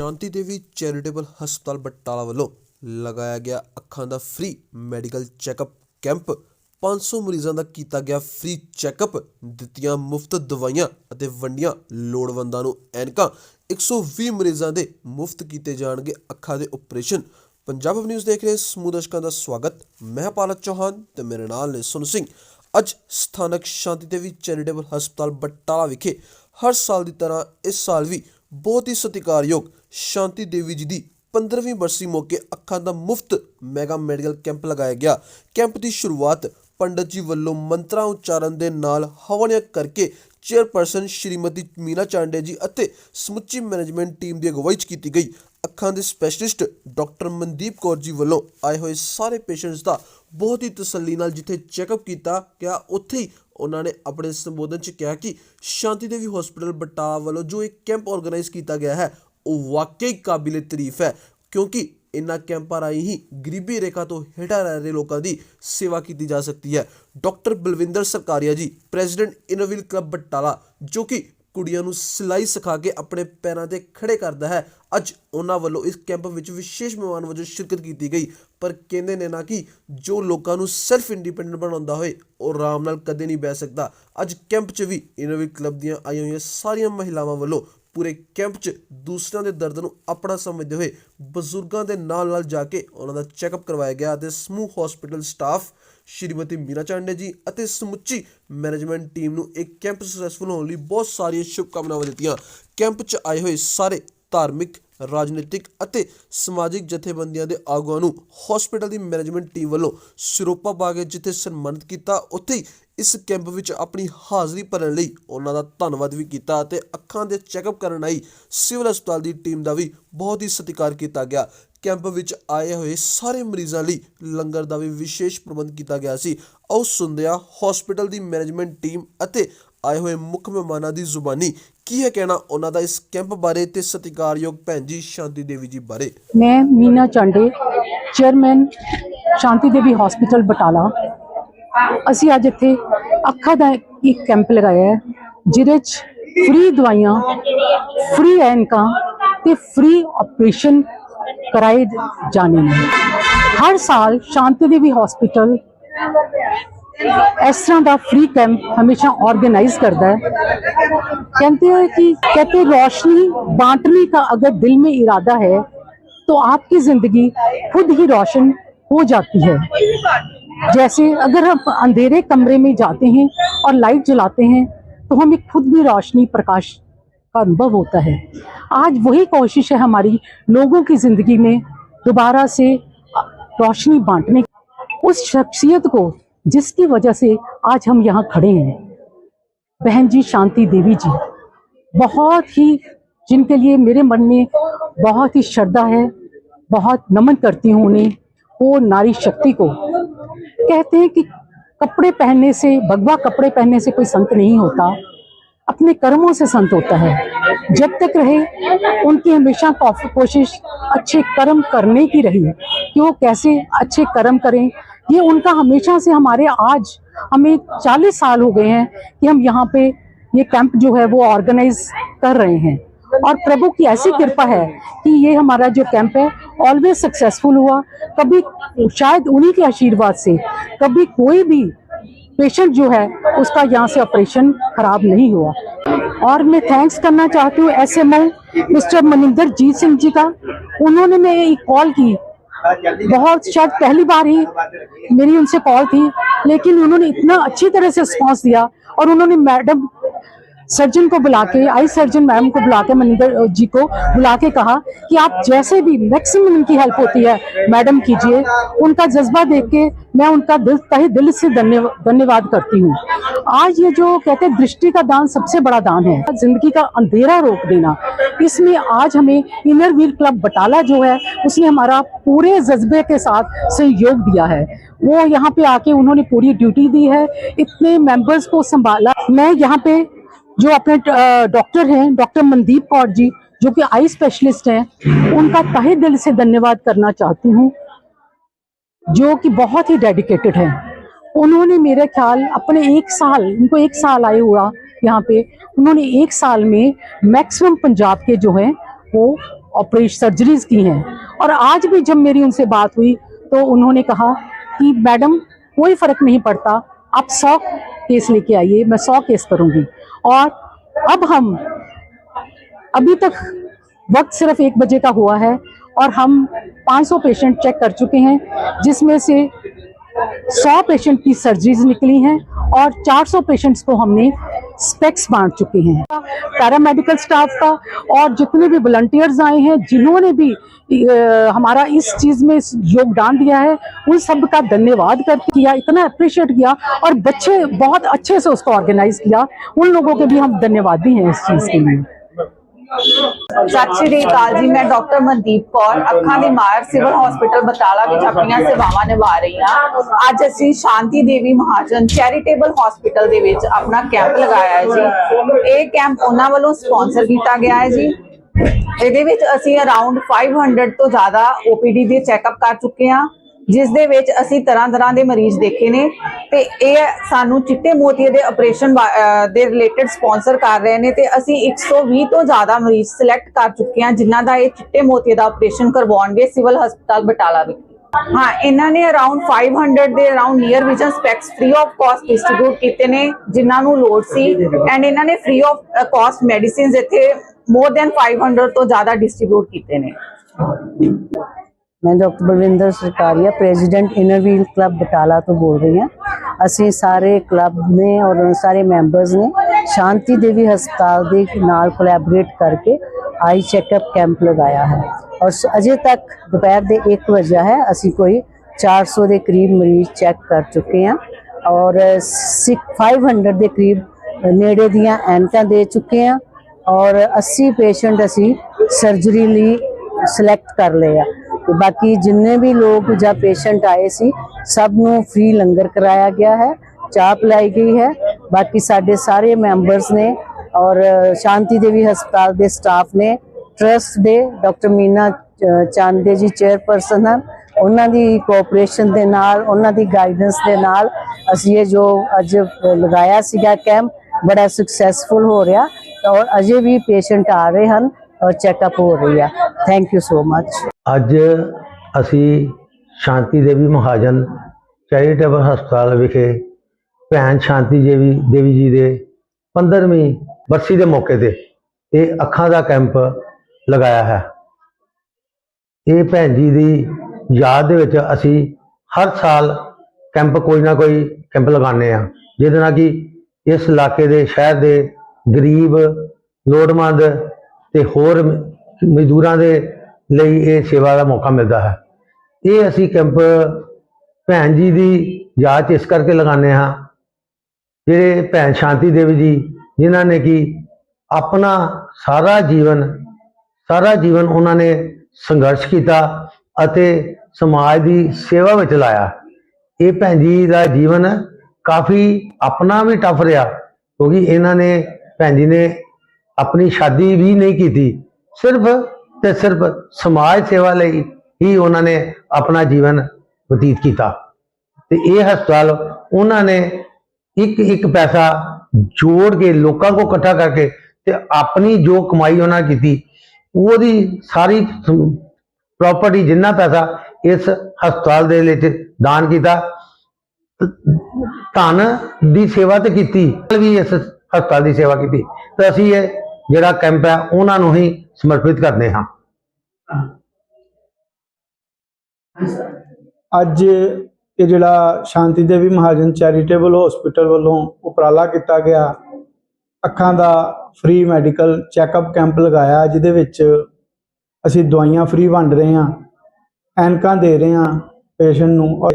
ਸ਼ਾਂਤੀ ਦੇਵੀ charitable ਹਸਪਤਾਲ ਬਟਾਲਾ ਵੱਲੋਂ ਲਗਾਇਆ ਗਿਆ ਅੱਖਾਂ ਦਾ ਫ੍ਰੀ ਮੈਡੀਕਲ ਚੈੱਕਅਪ ਕੈਂਪ 500 ਮਰੀਜ਼ਾਂ ਦਾ ਕੀਤਾ ਗਿਆ ਫ੍ਰੀ ਚੈੱਕਅਪ ਦਿੱਤੀਆਂ ਮੁਫਤ ਦਵਾਈਆਂ ਅਤੇ ਵੰਡੀਆਂ ਲੋੜਵੰਦਾਂ ਨੂੰ ਐਨਕਾਂ। 120 ਮਰੀਜ਼ਾਂ ਦੇ ਮੁਫਤ ਕੀਤੇ ਜਾਣਗੇ ਅੱਖਾਂ ਦੇ ਆਪਰੇਸ਼ਨ ਪੰਜਾਬ ਨਿਊਜ਼ ਦੇਖ ਰਹੇ ਸਮੂਹ ਦਰਸ਼ਕਾਂ ਦਾ ਸਵਾਗਤ। ਮੈਂ ਪਾਲਕ ਚੌਹਾਨ ਤੇ ਮੇਰੇ ਨਾਲ ਨੇ ਸੁਨ ਸਿੰਘ। ਅੱਜ ਸਥਾਨਕ ਸ਼ਾਂਤੀ ਦੇਵੀ ਚੈਰੀਟੇਬਲ ਹਸਪਤਾਲ ਬਟਾਲਾ ਵਿਖੇ ਹਰ ਸਾਲ ਦੀ ਤਰ੍ਹਾਂ ਇਸ ਸਾਲ ਵੀ ਬਹੁਤ ਹੀ ਸਤਿਕਾਰਯੋਗ ਸ਼ਾਂਤੀ ਦੇਵੀ ਜੀ ਦੀ 15ਵੀਂ ਬਰਸੀ ਮੌਕੇ ਅੱਖਾਂ ਦਾ ਮੁਫਤ ਮੈਗਾ ਮੈਡੀਕਲ ਕੈਂਪ ਲਗਾਇਆ ਗਿਆ। ਕੈਂਪ ਦੀ ਸ਼ੁਰੂਆਤ ਪੰਡਤ ਜੀ ਵੱਲੋਂ ਮੰਤਰਾਂ ਉਚਾਰਨ ਦੇ ਨਾਲ ਹਵਨਿਆ ਕਰਕੇ ਚੇਅਰਪਰਸਨ ਸ਼੍ਰੀਮਤੀ ਮੀਨਾ ਚਾਂਡੇ ਜੀ ਅਤੇ ਸਮੁੱਚੀ ਮੈਨੇਜਮੈਂਟ ਟੀਮ ਦੀ ਅਗਵਾਈ 'ਚ ਕੀਤੀ ਗਈ। ਅੱਖਾਂ ਦੇ ਸਪੈਸ਼ਲਿਸਟ ਡਾਕਟਰ ਮਨਦੀਪ ਕੌਰ ਜੀ ਵੱਲੋਂ ਆਏ ਹੋਏ ਸਾਰੇ ਪੇਸ਼ੈਂਟਸ ਦਾ ਬਹੁਤ ਹੀ ਤਸੱਲੀ ਨਾਲ ਜਿੱਥੇ ਚੈੱਕਅਪ ਕੀਤਾ ਗਿਆ, ਉੱਥੇ ਹੀ ਉਹਨਾਂ ਨੇ ਆਪਣੇ ਸੰਬੋਧਨ 'ਚ ਕਿਹਾ ਕਿ ਸ਼ਾਂਤੀ ਦੇਵੀ ਹਸਪੀਟਲ ਬਟਾਲਾ ਵੱਲੋਂ ਜੋ ਇੱਕ ਕੈਂਪ ਆਰਗੇਨਾਈਜ਼ ਕੀਤਾ ਗਿਆ ਹੈ ਉਹ ਵਾਕਈ ਕਾਬਿਲੇ ਤਾਰੀਫ ਹੈ, ਕਿਉਂਕਿ ਇਨ੍ਹਾਂ ਕੈਂਪਾਂ ਰਾਹੀਂ ਹੀ ਗਰੀਬੀ ਰੇਖਾ ਤੋਂ ਹੇਠਾਂ ਰਹਿ ਰਹੇ ਲੋਕਾਂ ਦੀ ਸੇਵਾ ਕੀਤੀ ਜਾ ਸਕਦੀ ਹੈ। ਡਾਕਟਰ ਬਲਵਿੰਦਰ ਸਰਕਾਰੀਆ ਜੀ, ਪ੍ਰੈਜ਼ੀਡੈਂਟ ਇਨੋਵਿਲ ਕਲੱਬ ਬਟਾਲਾ, ਜੋ ਕਿ ਕੁੜੀਆਂ ਨੂੰ ਸਿਲਾਈ ਸਿਖਾ ਕੇ ਆਪਣੇ ਪੈਰਾਂ ਤੇ ਖੜੇ ਕਰਦਾ ਹੈ, ਅੱਜ ਉਹਨਾਂ ਵੱਲੋਂ ਇਸ ਕੈਂਪ ਵਿੱਚ ਵਿਸ਼ੇਸ਼ ਮਹਿਮਾਨ ਵਜੋਂ ਸ਼ਿਰਕਤ ਕੀਤੀ ਗਈ। ਪਰ ਕਹਿੰਦੇ ਨੇ ਨਾ ਕਿ ਜੋ ਲੋਕਾਂ ਨੂੰ ਸੈਲਫ ਇੰਡੀਪੈਂਡੈਂਟ ਬਣਾਉਂਦਾ ਹੋਏ, ਉਹ ਆਰਾਮ ਨਾਲ ਕਦੇ ਨਹੀਂ ਬਹਿ ਸਕਦਾ। ਅੱਜ ਕੈਂਪ 'ਚ ਵੀ ਇਨੋਵਿਲ ਕਲੱਬ ਦੀਆਂ ਆਈਆਂ ਹੋਈਆਂ ਸਾਰੀਆਂ ਮਹਿਲਾਵਾਂ ਵੱਲੋਂ ਪੂਰੇ ਕੈਂਪ 'ਚ ਦੂਸਰਿਆਂ ਦੇ ਦਰਦ ਨੂੰ ਆਪਣਾ ਸਮਝਦੇ ਹੋਏ ਬਜ਼ੁਰਗਾਂ ਦੇ ਨਾਲ ਨਾਲ ਜਾ ਕੇ ਉਹਨਾਂ ਦਾ ਚੈੱਕਅਪ ਕਰਵਾਇਆ ਗਿਆ ਅਤੇ ਸਮੂਹ ਹਸਪੀਟਲ ਸਟਾਫ ਸ਼੍ਰੀਮਤੀ ਮੀਰਾ ਚਾਂਡੇ ਜੀ ਅਤੇ ਸਮੁੱਚੀ ਮੈਨੇਜਮੈਂਟ ਟੀਮ ਨੂੰ ਇੱਕ ਕੈਂਪ ਸਕਸੈਸਫੁਲ ਹੋਣ ਲਈ ਬਹੁਤ ਸਾਰੀਆਂ ਸ਼ੁਭਕਾਮਨਾਵਾਂ ਦਿੱਤੀਆਂ। ਕੈਂਪ 'ਚ ਆਏ ਹੋਏ ਸਾਰੇ ਧਾਰਮਿਕ ਰਾਜਨੀਤਿਕ ਅਤੇ ਸਮਾਜਿਕ ਜਥੇਬੰਦੀਆਂ ਦੇ ਆਗੂਆਂ ਨੂੰ ਹਸਪੀਟਲ ਦੀ ਮੈਨੇਜਮੈਂਟ ਟੀਮ ਵੱਲੋਂ ਸਿਰੋਪਾ ਪਾ ਕੇ ਜਿੱਥੇ ਸਨਮਾਨਿਤ ਕੀਤਾ, ਉੱਥੇ ਹੀ ਇਸ ਕੈਂਪ ਵਿੱਚ ਆਪਣੀ ਹਾਜ਼ਰੀ ਭਰਨ ਲਈ ਉਹਨਾਂ ਦਾ ਧੰਨਵਾਦ ਵੀ ਕੀਤਾ ਅਤੇ ਅੱਖਾਂ ਦੇ ਚੈੱਕਅਪ ਕਰਨ ਆਈ ਸਿਵਲ ਹਸਪਤਾਲ ਦੀ ਟੀਮ ਦਾ ਵੀ ਬਹੁਤ ਹੀ ਸਤਿਕਾਰ ਕੀਤਾ ਗਿਆ। ਕੈਂਪ ਵਿੱਚ ਆਏ ਹੋਏ ਸਾਰੇ ਮਰੀਜ਼ਾਂ ਲਈ ਲੰਗਰ ਦਾ ਵੀ ਵਿਸ਼ੇਸ਼ ਪ੍ਰਬੰਧ ਕੀਤਾ ਗਿਆ ਸੀ। ਆਓ ਸੁਣਦੇ ਹਾਂ ਹਸਪੀਟਲ ਦੀ ਮੈਨੇਜਮੈਂਟ ਟੀਮ ਅਤੇ ਆਏ ਹੋਏ ਮੁੱਖ ਮਹਿਮਾਨਾਂ ਦੀ ਜ਼ੁਬਾਨੀ ਕੀ ਹੈ ਕਹਿਣਾ ਉਹਨਾਂ ਦਾ ਇਸ ਕੈਂਪ ਬਾਰੇ ਤੇ ਸਤਿਕਾਰਯੋਗ ਭੈਣ ਜੀ ਸ਼ਾਂਤੀ ਦੇਵੀ ਜੀ ਬਾਰੇ? ਮੈਂ ਮੀਨਾ ਚਾਂਡੇ, ਚੇਅਰਮੈਨ ਸ਼ਾਂਤੀ ਦੇਵੀ ਹਸਪੀਟਲ ਬਟਾਲਾ। ਅਸੀਂ ਅੱਜ ਇੱਥੇ ਅੱਖਾਂ ਦਾ ਇੱਕ ਕੈਂਪ ਲਗਾਇਆ ਹੈ, ਜਿਹਦੇ 'ਚ ਫ੍ਰੀ ਦਵਾਈਆਂ ਫ੍ਰੀ ਐਨਕਾਂ ਤੇ ਫ੍ਰੀ ਆਪਰੇਸ਼ਨ ਕਰਾਏ ਜਾਣੇ ਨੇ। ਹਰ ਸਾਲ ਸ਼ਾਂਤੀ ਦੇਵੀ ਹਸਪੀਟਲ ਇਸ ਤਰ੍ਹਾਂ ਦਾ फ्री कैंप हमेशा ऑर्गेनाइज करता है कहते हैं कि कहते रोशनी बांटने का अगर दिल में इरादा है तो आपकी जिंदगी खुद ही रोशन हो जाती है जैसे अगर हम अंधेरे कमरे में जाते हैं और लाइट जलाते हैं तो हमें खुद भी रोशनी प्रकाश का अनुभव होता है आज वही कोशिश है हमारी लोगों की जिंदगी में दोबारा से रोशनी बांटने की। उस शख्सियत को जिसकी वजह से आज हम यहाँ खड़े हैं। बहन जी, शांति देवी जी, बहुत ही जिनके लिए मेरे मन में बहुत ही श्रद्धा है, बहुत नमन करती हूँ उन्हें, वो नारी शक्ति को। कहते हैं कि कपड़े पहनने से, भगवा कपड़े पहनने से कोई संत नहीं होता, अपने कर्मों से संत होता है। जब तक रहे, उनकी हमेशा कोशिश, अच्छे कर्म करने की रही, कि वो कैसे अच्छे कर्म करें ये उनका हमेशा से हमारे आज, हमें 40 साल हो गए हैं कि हम यहाँ पे ये कैंप जो है वो ऑर्गेनाइज कर रहे हैं। और प्रभु की ऐसी कृपा है कि ये हमारा जो कैंप है ऑलवेज सक्सेसफुल हुआ। कभी शायद उन्हीं के आशीर्वाद से, कभी कोई भी पेशेंट जो है, उसका यहाँ से ऑपरेशन खराब नहीं हुआ। और मैं थैंक्स करना चाहती हूँ एस मिस्टर मनिंदर जीत सिंह जी का। उन्होंने मैं एक कॉल की बहुत शायद पहली बार ही मेरी उनसे कॉल थी लेकिन उन्होंने इतना अच्छी तरह से रिस्पॉन्स दिया और उन्होंने मैडम सर्जन को बुला के, आई सर्जन मैम को बुला के, मनिंदर जी को बुला के कहा कि आप जैसे भी मैक्सिमम उनकी हेल्प होती है मैडम कीजिए। उनका जज्बा देख के मैं उनका दिल, तहे दिल से धन्यवाद करती हूँ। आज ये जो कहते हैं दृष्टि का दान सबसे बड़ा दान है, ज़िंदगी का अंधेरा रोक देना। इसमें आज हमें इनर व्हील क्लब बटाला जो है, उसने हमारा पूरे जज्बे के साथ सहयोग दिया है। वो यहाँ पे आके उन्होंने पूरी ड्यूटी दी है, इतने मेंबर्स को संभाला। मैं यहाँ पे जो अपने डॉक्टर हैं, डॉक्टर मनदीप कौर जी, जो कि आई स्पेशलिस्ट हैं, उनका तहे दिल से धन्यवाद करना चाहती हूँ, जो कि बहुत ही डेडिकेटेड हैं। उन्होंने मेरे ख्याल, अपने एक साल, उनको एक साल आए हुआ यहाँ पे, उन्होंने एक साल में मैक्सिमम पंजाब के जो हैं, वो ऑपरेशन सर्जरीज की हैं। और आज भी जब मेरी उनसे बात हुई तो उन्होंने कहा कि, मैडम, कोई फ़र्क नहीं पड़ता, आप सौ केस लेके आइए, मैं सौ केस करूँगी। और अब हम, अभी तक वक्त सिर्फ़ एक बजे का हुआ है और हम 500 पेशेंट चेक कर चुके हैं, जिसमें से 100 पेशेंट की सर्जरीज निकली हैं और 400 पेशेंट्स को हमने स्पेक्स बांट चुके हैं। पैरामेडिकल स्टाफ का और जितने भी वॉल्टियर्स आए हैं, जिन्होंने भी हमारा इस चीज़ में योगदान दिया है, उन सब का धन्यवाद कर किया, इतना अप्रिशिएट किया और बच्चे बहुत अच्छे से उसको ऑर्गेनाइज किया। उन लोगों के भी हम धन्यवाद भी हैं इस चीज़ के लिए। ਸਤਿ ਸ਼੍ਰੀ ਅਕਾਲ ਜੀ, ਮੈਂ ਡਾਕਟਰ ਮਨਦੀਪ ਕੌਰ, ਅੱਖਾਂ ਦੀ ਮਾਹਰ ਸਿਵਲ ਹਸਪੀਟਲ ਬਟਾਲਾ ਵਿੱਚ ਆਪਣੀਆਂ ਸੇਵਾਵਾਂ ਨਿਭਾ ਰਹੀ ਹਾਂ। ਅੱਜ ਅਸੀਂ ਸ਼ਾਂਤੀ ਦੇਵੀ ਮਹਾਜਨ ਚੈਰੀਟੇਬਲ ਹਸਪੀਟਲ ਦੇ ਵਿੱਚ ਆਪਣਾ ਕੈਂਪ ਲਗਾਇਆ ਹੈ ਜੀ। ਇਹ ਕੈਂਪ ਉਹਨਾਂ ਵੱਲੋਂ ਸਪਾਂਸਰ ਕੀਤਾ ਗਿਆ ਹੈ ਜੀ। ਇਹਦੇ ਵਿੱਚ ਅਸੀਂ ਅਰਾਊਂਡ 500 ਤੋਂ ਜ਼ਿਆਦਾ ਓਪੀਡੀ ਦੇ ਚੈੱਕਅਪ ਕਰ ਚੁੱਕੇ ਹਾਂ। ਜਿਸ ਦੇ ਵਿੱਚ ਅਸੀਂ ਤਰ੍ਹਾਂ ਤਰ੍ਹਾਂ ਦੇ ਮਰੀਜ਼ ਦੇਖੇ ਨੇ ਤੇ ਇਹ ਸਾਨੂੰ ਚਿੱਟੇ ਮੋਤੀਏ ਦੇ ਆਪਰੇਸ਼ਨ ਦੇ ਰਿਲੇਟਡ ਸਪਾਂਸਰ ਕਰ ਰਹੇ ਨੇ ਤੇ ਅਸੀਂ 120 ਤੋਂ ਜ਼ਿਆਦਾ ਮਰੀਜ਼ ਸਿਲੈਕਟ ਕਰ ਚੁੱਕੇ ਹਾਂ, ਜਿਨ੍ਹਾਂ ਦਾ ਇਹ ਚਿੱਟੇ ਮੋਤੀਏ ਦਾ ਆਪਰੇਸ਼ਨ ਕਰਵਾਉਣਗੇ ਸਿਵਲ ਹਸਪਤਾਲ ਬਟਾਲਾ ਵਿਖੇ। ਹਾਂ, ਇਹਨਾਂ ਨੇ ਅਰਾਊਂਡ 500 ਦੇ around near vision specs free of cost distribute ਕੀਤੇ ਨੇ, ਜਿਨ੍ਹਾਂ ਨੂੰ ਲੋੜ ਸੀ। ਐਂਡ ਇਹਨਾਂ ਨੇ ਫ੍ਰੀ ਆਫ ਕਾਸਟ ਮੈਡੀਸਿਨਸ ਇੱਥੇ ਮੋਰ ਦੈਨ 500 ਤੋਂ ਜ਼ਿਆਦਾ ਡਿਸਟ੍ਰੀਬਿਊਟ ਕੀਤੇ ਨੇ। ਮੈਂ doctor Balwinder Sarkaria, president inner wheel club Batala ਤੋਂ ਬੋਲ ਰਹੀ ਹਾਂ। ਅਸੀਂ ਸਾਰੇ ਕਲੱਬ ਨੇ ਔਰ ਸਾਰੇ ਮੈਂਬਰਸ ਨੇ ਸ਼ਾਂਤੀ ਦੇਵੀ ਹਸਪਤਾਲ ਦੇ ਨਾਲ ਕੋਲੈਬੋਰੇਟ ਕਰਕੇ ਆਈ ਚੈੱਕਅਪ ਕੈਂਪ ਲਗਾਇਆ ਹੈ। ਔਰ ਸ- ਅਜੇ ਤੱਕ ਦੁਪਹਿਰ ਦੇ 1 ਵਜੇ ਹੈ, ਅਸੀਂ ਕੋਈ 400 ਦੇ ਕਰੀਬ ਮਰੀਜ਼ ਚੈੱਕ ਕਰ ਚੁੱਕੇ ਹਾਂ। ਔਰ 500 ਦੇ ਕਰੀਬ ਨੇੜੇ ਦੀਆਂ ਐਨਕਾਂ ਦੇ ਚੁੱਕੇ ਹਾਂ। ਔਰ 80 ਪੇਸ਼ੈਂਟ ਅਸੀਂ ਸਰਜਰੀ ਲਈ ਸਿਲੈਕਟ ਕਰ ਲਏ ਆ। ਤੇ ਬਾਕੀ ਜਿੰਨੇ ਵੀ ਲੋਕ ਜਾਂ ਪੇਸ਼ੈਂਟ ਆਏ ਸੀ ਸਭ ਨੂੰ ਫ੍ਰੀ ਲੰਗਰ ਕਰਾਇਆ ਗਿਆ ਹੈ ਚਾਹ ਪਿਲਾਈ ਗਈ ਹੈ। ਬਾਕੀ ਸਾਡੇ ਸਾਰੇ ਮੈਂਬਰਸ ਨੇ ਔਰ ਸ਼ਾਂਤੀ ਦੇਵੀ ਹਸਪਤਾਲ ਦੇ ਸਟਾਫ ਨੇ ਟਰਸਟ ਦੇ ਡਾਕਟਰ ਮੀਨਾ ਅ, ਚਾਂਦੇ ਜੀ ਚੇਅਰਪਰਸਨ ਹਨ। ਉਹਨਾਂ ਦੀ ਕੋਆਪਰੇਸ਼ਨ ਦੇ ਨਾਲ ਉਹਨਾਂ ਦੀ ਗਾਈਡੈਂਸ ਦੇ ਨਾਲ ਅਸੀਂ ਇਹ ਜੋ ਅੱਜ ਲਗਾਇਆ ਸੀਗਾ ਕੈਂਪ ਬੜਾ ਸਕਸੈਸਫੁਲ ਹੋ ਰਿਹਾ। ਔਰ ਅਜੇ ਵੀ ਪੇਸ਼ੈਂਟ ਆ ਰਹੇ ਹਨ। ਔਰ ਚੈੱਕਅਪ ਹੋ ਰਹੀ ਆ। ਥੈਂਕ ਯੂ ਸੋ ਮਚ ਅੱਜ ਅਸੀਂ ਸ਼ਾਂਤੀ ਦੇਵੀ ਮਹਾਜਨ ਚੈਰੀਟੇਬਲ ਹਸਪਤਾਲ ਵਿਖੇ ਭੈਣ ਸ਼ਾਂਤੀ ਦੇਵੀ ਦੇਵੀ ਜੀ ਦੇ 15ਵੀਂ ਬਰਸੀ ਦੇ ਮੌਕੇ ਤੇ ਇਹ ਅੱਖਾਂ ਦਾ ਕੈਂਪ ਲਗਾਇਆ ਹੈ। ਇਹ ਭੈਣ ਜੀ ਦੀ ਯਾਦ ਦੇ ਵਿੱਚ ਅਸੀਂ ਹਰ ਸਾਲ ਕੈਂਪ ਕੋਈ ਨਾ ਕੋਈ ਕੈਂਪ ਲਗਾਉਂਦੇ ਆ ਜਿਹਦੇ ਨਾਲ ਕਿ ਇਸ ਇਲਾਕੇ ਦੇ ਸ਼ਹਿਰ ਦੇ ਗਰੀਬ, ਲੋੜਵੰਦ ਤੇ ਹੋਰ ਮਜ਼ਦੂਰਾਂ ਦੇ ਲਈ ਇਹ ਸੇਵਾ ਦਾ ਮੌਕਾ ਮਿਲਦਾ ਹੈ। ਇਹ ਅਸੀਂ ਕੈਂਪ ਭੈਣ ਜੀ ਦੀ ਯਾਦ ਇਸ ਕਰਕੇ ਲਗਾਉਂਦੇ ਹਾਂ। ਜਿਹੜੇ ਭੈਣ ਸ਼ਾਂਤੀ ਦੇਵੀ ਜੀ, ਜਿਨ੍ਹਾਂ ਨੇ ਕਿ ਆਪਣਾ ਸਾਰਾ ਜੀਵਨ ਸਾਰਾ ਜੀਵਨ ਉਹਨਾਂ ਨੇ ਸੰਘਰਸ਼ ਕੀਤਾ ਅਤੇ ਸਮਾਜ ਦੀ ਸੇਵਾ ਵਿੱਚ ਲਾਇਆ। ਇਹ ਭੈਣ ਜੀ ਦਾ ਜੀਵਨ ਕਾਫੀ ਆਪਣਾ ਵੀ ਟਫ ਰਿਹਾ, ਕਿਉਂਕਿ ਇਹਨਾਂ ਨੇ ਭੈਣ ਜੀ ਨੇ ਆਪਣੀ ਸ਼ਾਦੀ ਵੀ ਨਹੀਂ ਕੀਤੀ, ਸਿਰਫ ਤੇ ਸਿਰਫ ਸਮਾਜ ਸੇਵਾ ਲਈ ਹੀ ਉਹਨਾਂ ਨੇ ਆਪਣਾ ਜੀਵਨ ਬਤੀਤ ਕੀਤਾ। ਤੇ ਇਹ ਹਸਪਤਾਲ ਉਹਨਾਂ ਨੇ ਇੱਕ ਇੱਕ ਪੈਸਾ ਜੋੜ ਕੇ ਲੋਕਾਂ ਕੋ ਇਕੱਠਾ ਕਰਕੇ ਤੇ ਆਪਣੀ ਜੋ ਕਮਾਈ ਉਹਨਾਂ ਨੇ ਕੀਤੀ, ਉਹਦੀ ਸਾਰੀ ਪ੍ਰਾਪਰਟੀ ਜਿੰਨਾ ਪੈਸਾ ਇਸ ਹਸਪਤਾਲ ਦੇ ਵਿੱਚ ਦਾਨ ਕੀਤਾ। ਧਨ ਦੀ ਸੇਵਾ ਤੇ ਕੀਤੀ, ਵੀ ਇਸ ਹਸਪਤਾਲ ਦੀ ਸੇਵਾ ਕੀਤੀ। ਤੇ ਅਸੀਂ ਇਹ ਜਿਹੜਾ ਕੈਂਪ ਹੈ, ਉਹਨਾਂ ਨੂੰ ਹੀ ਸਮਰਪਿਤ ਕਰਦੇ ਹਾਂ। ਅੱਜ ਇਹ ਜਿਹੜਾ ਸ਼ਾਂਤੀ ਦੇਵੀ ਮਹਾਜਨ ਚੈਰੀਟੇਬਲ ਹਸਪੀਟਲ ਵੱਲੋਂ ਉਪਰਾਲਾ ਕੀਤਾ ਗਿਆ, ਅੱਖਾਂ ਦਾ ਫ੍ਰੀ ਮੈਡੀਕਲ ਚੈੱਕਅਪ ਕੈਂਪ ਲਗਾਇਆ, ਜਿਹਦੇ ਵਿੱਚ ਅਸੀਂ ਦਵਾਈਆਂ ਫ੍ਰੀ ਵੰਡ ਰਹੇ ਹਾਂ, ਐਨਕਾਂ ਦੇ ਰਹੇ ਹਾਂ ਪੇਸ਼ੈਂਟ ਨੂੰ ਔਰ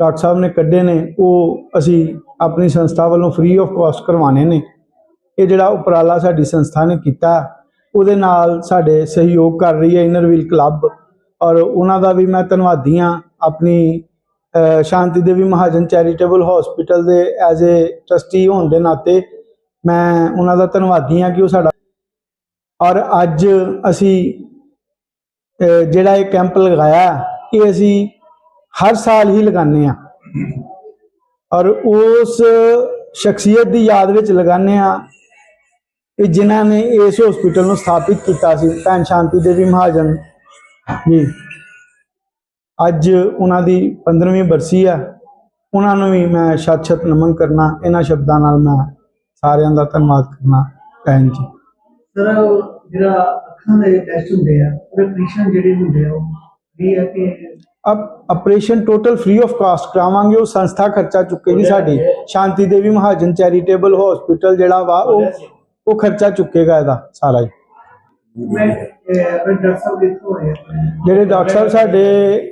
ਡਾਕਟਰ ਸਾਹਿਬ ਨੇ ਕੱਢੇ ਨੇ, ਉਹ ਅਸੀਂ ਆਪਣੀ ਸੰਸਥਾ ਵੱਲੋਂ ਫ੍ਰੀ ਆਫ ਕਾਸਟ ਕਰਵਾਣੇ ਨੇ। ਇਹ ਜਿਹੜਾ ਉਪਰਾਲਾ ਸਾਡੀ ਸੰਸਥਾ ਨੇ ਕੀਤਾ ਉਹਦੇ ਨਾਲ ਸਾਡੇ ਸਹਿਯੋਗ ਕਰ ਰਹੀ ਹੈ ਇਨਰਵੀਲ ਕਲੱਬ ਔਰ ਉਹਨਾਂ ਦਾ ਵੀ ਮੈਂ ਧੰਨਵਾਦੀ ਹਾਂ। ਆਪਣੀ ਅ, ਸ਼ਾਂਤੀ ਦੇਵੀ ਮਹਾਜਨ ਚੈਰੀਟੇਬਲ ਹਸਪੀਟਲ ਦੇ ਐਜ਼ ਅ ਟਰਸਟੀ ਹੋਣ ਦੇ ਨਾਤੇ ਮੈਂ ਉਹਨਾਂ ਦਾ ਧੰਨਵਾਦੀ ਹਾਂ ਕਿ ਉਹ ਸਾਡਾ ਔਰ ਅੱਜ ਅਸੀਂ ਜਿਹੜਾ ਇਹ ਕੈਂਪ ਲਗਾਇਆ ਇਹ ਅਸੀਂ ਹਰ ਸਾਲ ਹੀ ਲਗਾਉਂਦੇ ਆ ਔਰ ਉਸ ਸ਼ਖਸੀਅਤ ਦੀ ਯਾਦ ਵਿੱਚ ਲਗਾਉਂਦੇ ਆ ਇਹ ਜਿਨ੍ਹਾਂ ਨੇ ਇਸ ਹਸਪੀਟਲ ਨੂੰ ਸਥਾਪਿਤ ਕੀਤਾ ਸੀ ਭੈਣ ਸ਼ਾਂਤੀ ਦੇਵੀ ਮਹਾਜਨ। ਜੀ। ਅੱਜ ਉਹਨਾਂ ਦੀ 15ਵੀਂ ਬਰਸੀ ਆ। ਉਹਨਾਂ ਨੂੰ ਵੀ ਮੈਂ ਸ਼ਤ-ਸ਼ਤ ਨਮਨ ਕਰਨਾ ਇਹਨਾਂ ਸ਼ਬਦਾਂ ਨਾਲ ਮੈਂ ਸਾਰਿਆਂ ਦਾ ਧੰਨਵਾਦ ਕਰਨਾ ਭੈਣ ਜੀ। ਸਰ ਜਿਹੜਾ ਅੱਖਾਂ ਦੇ ਟੈਸਟ ਹੁੰਦੇ ਆ ਉਹਦੇ ਆਪਰੇਸ਼ਨ ਜਿਹੜੇ ਹੁੰਦੇ ਆ ਉਹ ਵੀ ਹੈ ਕਿ ਅਬ operation total free of cost ਕਰਾਵਾਂਗੇ ਉਹ ਸੰਸਥਾ ਖਰਚਾ ਚੁੱਕੇਗੀ ਸਾਡੀ। ਸ਼ਾਂਤੀ ਦੇਵੀ ਮਹਾਜਨ ਚੈਰੀਟੇਬਲ ਹਸਪੀਟਲ ਜਿਹੜਾ ਵਾ ਉਹ ਉਹ ਖਰਚਾ ਚੁੱਕੇਗਾ ਇਹਦਾ ਸਾਰਾ ਹੀ ਮੈਂ ਅਹ, ਆਪਣੇ ਡਾਕਟਰ ਸਾਹਿਬ ਕਿੱਥੋਂ ਆਏ ਆ? ਜਿਹੜੇ ਡਾਕਟਰ ਸਾਹਿਬ ਸਾਡੇ